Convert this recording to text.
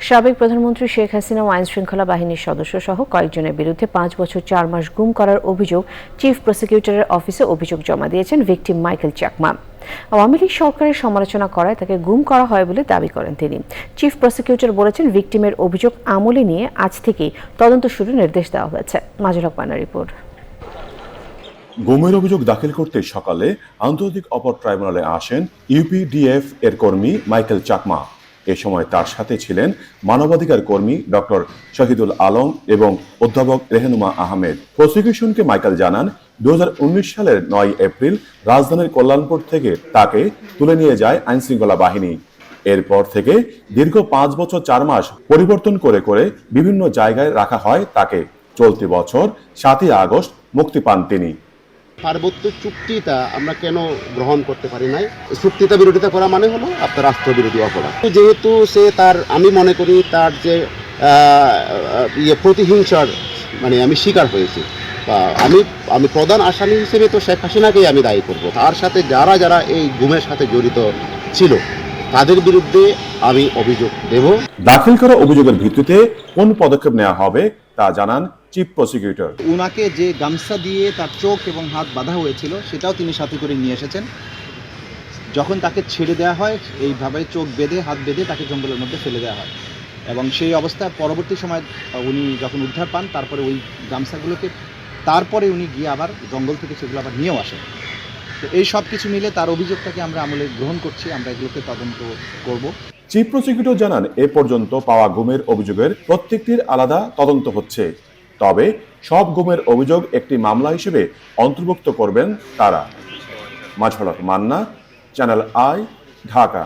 সাবেক প্রধানমন্ত্রী শেখ হাসিনা ও আইন শৃঙ্খলা বাহিনীর সদস্য সহ কয়েকজনের বিরুদ্ধে পাঁচ বছর চার মাস গুম করার অভিযোগ চিফ প্রসিকিউটরের অফিসে অভিযোগ জমা দিয়েছেন ভিকটিম মাইকেল চাকমা আওয়ামী লীগ সরকারের সমালোচনা করায় তাকে গুম করা হয় বলে দাবি করেন তিনি। চিফ প্রসিকিউটর বলেছেন ভিকটিমের অভিযোগ আমলে নিয়ে আজ থেকেই তদন্ত শুরুর নির্দেশ দেওয়া হয়েছে। মাজুল হক পান্না রিপোর্ট। গুমের অভিযোগ দাখিল করতে সকালে আন্তর্জাতিক অপর ট্রাইব্যুনালে আসেন ইউপিডিএফ এর কর্মী মাইকেল চাকমা এ সময় তার সাথে ছিলেন মানবাধিকার কর্মী ডক্টর শহীদুল আলম এবং অধ্যাপক রেহনুমা আহমেদ। প্রসিকিউশনকে মাইকেল জানান দু সালের নয় এপ্রিল রাজধানীর কল্যাণপুর থেকে তাকে তুলে নিয়ে যায় আইনশৃঙ্খলা বাহিনী। এরপর থেকে দীর্ঘ পাঁচ বছর চার মাস পরিবর্তন করে করে বিভিন্ন জায়গায় রাখা হয় তাকে। চলতি বছর সাতই আগস্ট মুক্তি পান তিনি। পার্বত্য চুক্তিটা আমরা কেন গ্রহণ করতে পারি নাই? চুক্তিটা বিরোধিতা করা মানে হলো আপনার রাষ্ট্র বিরোধী অপরাধ। যেহেতু সে তার, আমি মনে করি তার যে ইয়ে প্রতিহিংসার মানে আমি শিকার হয়েছি। আমি আমি প্রধান আসামি হিসেবে তো শেখ হাসিনাকেই আমি দায়ী করব। তার সাথে যারা যারা এই গুমের সাথে জড়িত ছিল, তাদের বিরুদ্ধে আমি অভিযোগ দেব। দাখিল করা অভিযোগের ভিত্তিতে কোন পদক্ষেপ নেওয়া হবে তা জানান চিফ প্রসিকিউটর। উনাকে যে গামছা দিয়ে তার চোখ এবং হাত বাঁধা হয়েছিল সেটাও তিনি সাথে করে নিয়ে এসেছেন। যখন তাকে ছেড়ে দেওয়া হয় এইভাবে চোখ বেঁধে হাত বেঁধে তাকে জঙ্গলের মধ্যে ফেলে দেওয়া হয়। এবং সেই অবস্থায় পরবর্তী সময় উনি যখন উদ্ধার পান তারপরে ওই গামছাগুলোকে তারপরে উনি গিয়ে আবার জঙ্গল থেকে সেগুলো আবার নিয়েও আসেন। তো এই সব কিছু মিলে তার অভিযোগটাকে আমরা আমলে গ্রহণ করছি আমরা এগুলোকে তদন্ত করব। চিফ প্রসিকিউটর জানান এ পর্যন্ত পাওয়া গুমের অভিযোগের প্রত্যেকটির আলাদা তদন্ত হচ্ছে। তবে সব গুমের অভিযোগ একটি মামলা হিসেবে অন্তর্ভুক্ত করবেন তারা। মাঝড়ক মান্না, চ্যানেল আই, ঢাকা।